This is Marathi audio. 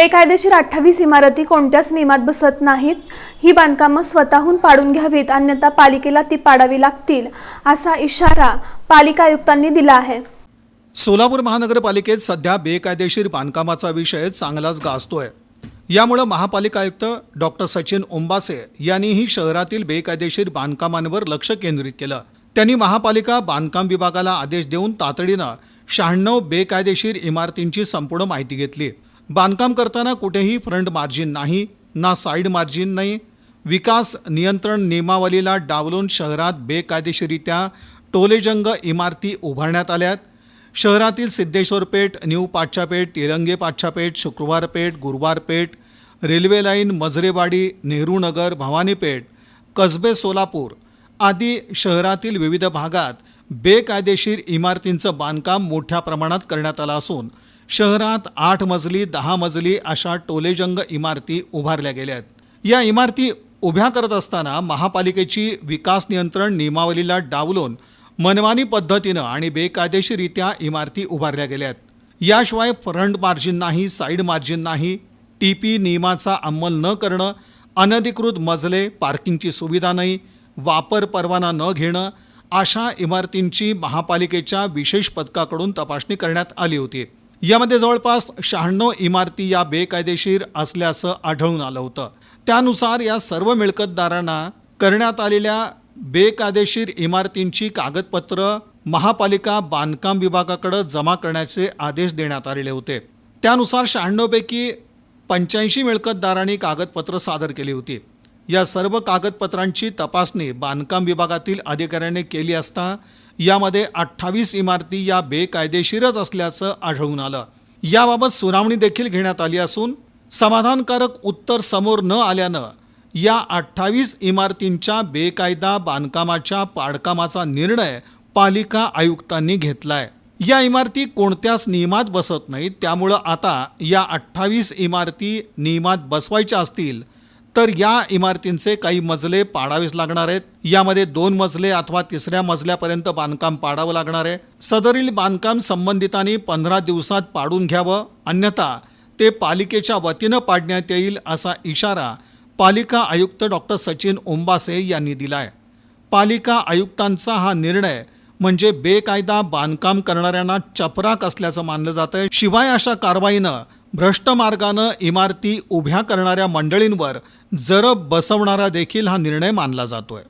बेकायदेशीर अठ्ठावीस इमारती कोणत्याच नियमात बसत नाहीत. ही बांधकामं स्वतःहून पाडून घ्यावीत अन्यथा पालिकेला ती पाडावी लागतील असा इशारा पालिका आयुक्तांनी दिला आहे. सोलापूर महानगरपालिकेत सध्या बेकायदेशीर बांधकामाचा विषय चांगलाच गाजतोय. यामुळं महापालिका आयुक्त डॉक्टर सचिन ओंबासे यांनीही शहरातील बेकायदेशीर बांधकामांवर लक्ष केंद्रित केलं. त्यांनी महापालिका बांधकाम विभागाला आदेश देऊन तातडीनं शहाण्णव बेकायदेशीर इमारतींची संपूर्ण माहिती घेतली. बांधकाम करताना कुठेही फ्रंट मार्जिन नाही ना साईड मार्जिन नाही. विकास नियंत्रण नियमावलीला डावलून शहरात बेकायदेशीरित्या टोलेजंग इमारती उभारण्यात आल्यात. शहरातील सिद्धेश्वर पेठ न्यू पाच्छापेठ तिरंगे पाच्छापेठ शुक्रवारपेठ गुरुवारपेठ रेल्वे लाईन मजरेवाडी नेहरू नगर भवानीपेठ कसबे सोलापूर आदी शहरातील विविध भागात बेकायदेशीर इमारतींचं बांधकाम मोठ्या प्रमाणात करण्यात आलं असून शहरात आठ मजली दहा मजली अशा टोलेजंग इमारती उभारल्या गेल्या आहेत. या इमारती उभ्या करत असताना महापालिकेची विकास नियंत्रण नियमावलीला डावलून मनमानी पद्धतीनं आणि बेकायदेशीरित्या इमारती उभारल्या गेल्यात याशिवाय फ्रंट मार्जिन नाही साईड मार्जिन नाही टी पी नियमाचा अंमल न करणं अनधिकृत मजले पार्किंगची सुविधा नाही वापर परवाना न घेणं अशा इमारतींची महापालिकेच्या विशेष पथकाकडून तपासणी करण्यात आली होती. यामध्ये जवळपास शहाण्णव इमारती या बेकायदेशीर असल्याचं आढळून आलं होतं. त्यानुसार या सर्व मिळकतदारांना करण्यात आलेल्या बेकायदेशीर इमारतींची कागदपत्र महापालिका बांधकाम विभागाकडे जमा करण्याचे आदेश देण्यात आलेले होते. त्यानुसार शहाण्णवपैकी पंच्याऐंशी मिळकतदारांनी कागदपत्र सादर केली होती. या सर्व कागदपत्रांची तपासणी बांधकाम विभागातील अधिकाऱ्यांनी केली असता यामध्ये अठ्ठावीस इमारती या बेकायदेशीरच असल्याचं आढळून आलं. याबाबत सुनावणी देखील घेण्यात आली असून समाधानकारक उत्तर समोर न आल्यानं या अठ्ठावीस इमारतींच्या बेकायदा बांधकामाच्या पाडकामाचा निर्णय पालिका आयुक्तांनी घेतलाय. या इमारती कोणत्याच नियमात बसत नाहीत त्यामुळं आता या अठ्ठावीस इमारती नियमात बसवायच्या असतील तर या इमारतींचे काही मजले पाडावेच लागणार आहेत. यामध्ये दोन मजले अथवा तिसऱ्या मजल्यापर्यंत बांधकाम पाडावं लागणार आहे. सदरील बांधकाम संबंधितांनी पंधरा दिवसात पाडून घ्यावं. अन्यथा ते पालिकेच्या वतीनं पाडण्यात येईल असा इशारा पालिका आयुक्त डॉक्टर सचिन ओंबासे यांनी दिलाय. पालिका आयुक्तांचा हा निर्णय म्हणजे बेकायदा बांधकाम करणाऱ्यांना चपराक असल्याचं मानलं जातं आहे शिवाय अशा कारवाईनं भ्रष्ट मार्गानं इमारती उभ्या करणाऱ्या मंडळींवर जरब बसवणारा देखील हा निर्णय मानला जातोय.